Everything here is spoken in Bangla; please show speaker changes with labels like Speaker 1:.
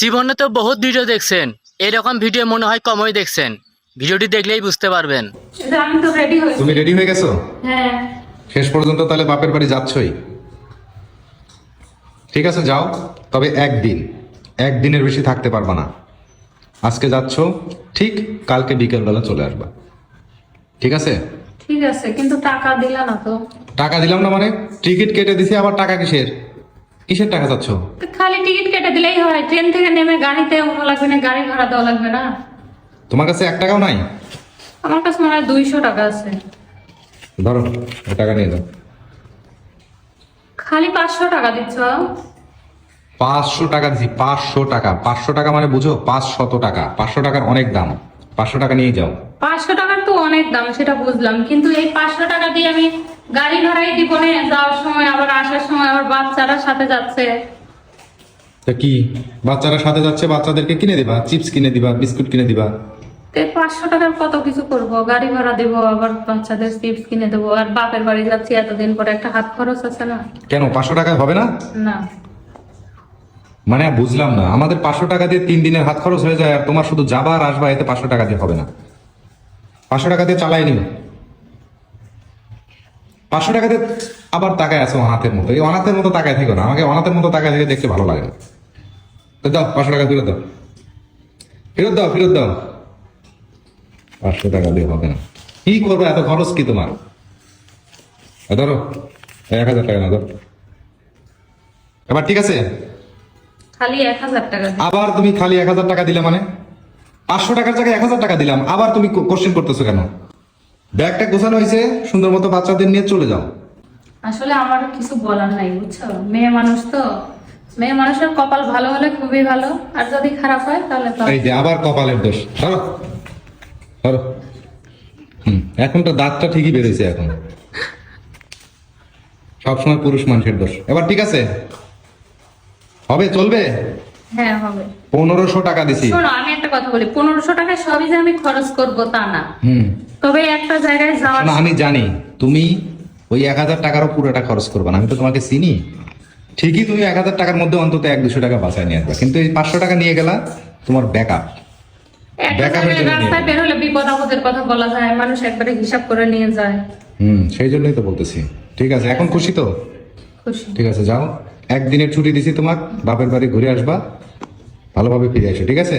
Speaker 1: জীবনে তো বহুত ভিডিও দেখছেন। এরকম ভিডিও মনে হয় কমই দেখছেন। ভিডিওটি দেখলেই বুঝতে পারবেন।
Speaker 2: আমি তো রেডি হয়েছি।
Speaker 3: তুমি রেডি হয়ে গেছো?
Speaker 2: হ্যাঁ।
Speaker 3: শেষ পর্যন্ত তাহলে বাপের বাড়ি যাচ্ছই। ঠিক আছে যাও। তবে একদিন একদিনের বেশি থাকতে পারবা না। আজকে যাচ্ছ ঠিক কালকে বিকেলবেলা চলে আসবা। ঠিক আছে?
Speaker 2: ঠিক আছে কিন্তু টাকা দিলা না তো।
Speaker 3: টাকা দিলাম না মানে? টিকিট কেটে দিছি আবার টাকা কিসের? কিসের টাকা চাচ্ছ?
Speaker 2: খালি টিকিট কেটে দিলেই হয়। ট্রেন থেকে নেমে গাড়িতে ওঠা লাগবে না গাড়ি ভাড়া দেওয়া লাগবে না।
Speaker 3: তোমার কাছে এক টাকাও নাই?
Speaker 2: আমার কাছে মনে হয় দুইশো টাকা আছে।
Speaker 3: ধরো ওই টাকা নিয়ে যাও।
Speaker 2: খালি পাঁচশো টাকা দিচ্ছ?
Speaker 3: পাঁচশো টাকা দিচ্ছি পাঁচশো টাকা। পাঁচশো টাকা মানে বুঝো পাঁচ শত টাকা। পাঁচশো টাকার অনেক দাম। পাঁচশো টাকা নিয়ে যাও।
Speaker 2: পাঁচশো টাকার তো অনেক দাম সেটা বুঝলাম। কিন্তু এই পাঁচশো টাকা দিয়ে আমি গাড়ি ভাড়াই দিব না যাওয়ার সময় আবার আসার সময় আবার বাচ্চারা সাথে যাচ্ছে।
Speaker 3: তা কি? বাচ্চারা সাথে যাচ্ছে বাচ্চাদেরকে কিনে দিবা? চিপস কিনে দিবা বিস্কুট কিনে দিবা?
Speaker 2: পাঁচশো টাকার কত কিছু করব? গাড়ি ভাড়া দেবো আবার বাচ্চাদের চিপস কিনে দেবো। আর বাপের বাড়ি যাচ্ছি এতদিন পরে একটা হাত খরচ আছে না?
Speaker 3: কেন পাঁচশো টাকা হবে না?
Speaker 2: না।
Speaker 3: মানে বুঝলাম না। আমাদের পাঁচশো টাকা দিয়ে তিন দিনের হাত খরচ হয়ে যায় আর তোমার শুধু যাবা আর আসবা এতে পাঁচশো টাকা দিয়ে হবে না। পাঁচশো টাকা দিয়ে চালাই নিও। পাঁচশো টাকা দিয়ে আবার তাকায় আছে অনাথের মতো। এই অনাথের মতো তাকায় থেকো না। আমাকে অনাথের মতো তাকায় থেকে দেখতে ভালো লাগে তো দাও, পাঁচশো টাকা ফেরত দাও। ফেরত দাও ফেরত দাও। পাঁচশো টাকা দিয়ে হবে না। কি করব, এত খরচ কি তোমার? ধরো, এক হাজার টাকা না ধরো। এবার ঠিক আছে?
Speaker 2: খালি টাকা
Speaker 3: আবার তুমি খালি এক হাজার টাকা দিলে মানে? পাঁচশো টাকার জায়গায় এক হাজার টাকা দিলাম। আবার তুমি কোশ্চেন করতেছো কেন? ব্যাগটা গোছানো হয়েছে সুন্দর মতো বাচ্চাদের নিয়ে চলে যাও।
Speaker 2: আসলে আমার কিছু বলার নাই বুঝছ? মেয়ে মানুষ তো। মেয়ে মানুষের কপাল ভালো হলে খুবই ভালো আর যদি খারাপ হয় তাহলে
Speaker 3: এই যে আবার কপালের দোষ। ধরো। ধরো। হুম এখন তো দাঁতটা ঠিকই বেরোইছে এখন। সবসময় পুরুষ মানুষের দোষ। এবার ঠিক আছে? হবে চলবে?
Speaker 2: হ্যাঁ হবে।
Speaker 3: পনেরোশো টাকা দিছি।
Speaker 2: শোনো আমি একটা কথা বলি পনেরোশো টাকায় সবই যে আমি খরচ করব তা না।
Speaker 3: হুম।
Speaker 2: তবে একটা জায়গায় যাওয়ার
Speaker 3: শোনো, আমি জানি তুমি ওই এক হাজার টাকারও পুরোটা খরচ করবে না আমি তো তোমাকে চিনি। ঠিকই তুমি এক হাজার টাকার মধ্যে অন্তত এক দুশো টাকা বাঁচায় নিয়ে আসবে কিন্তু এই পাঁচশো টাকা নিয়ে গেলা তোমার ব্যাকআপ
Speaker 2: রাস্তায় বের হলে বিপদ আপদের কথা বলা যায় মানুষ একবারে হিসাব করে নিয়ে যায়।
Speaker 3: হুম সেই জন্যই তো বলতেছি। ঠিক আছে এখন খুশি তো?
Speaker 2: খুশি।
Speaker 3: ঠিক আছে যাও। একদিনের ছুটি দিছি তোমাক বাপের বাড়ি ঘুরে আসবা ভালোভাবে ফিরে আসো ঠিক আছে?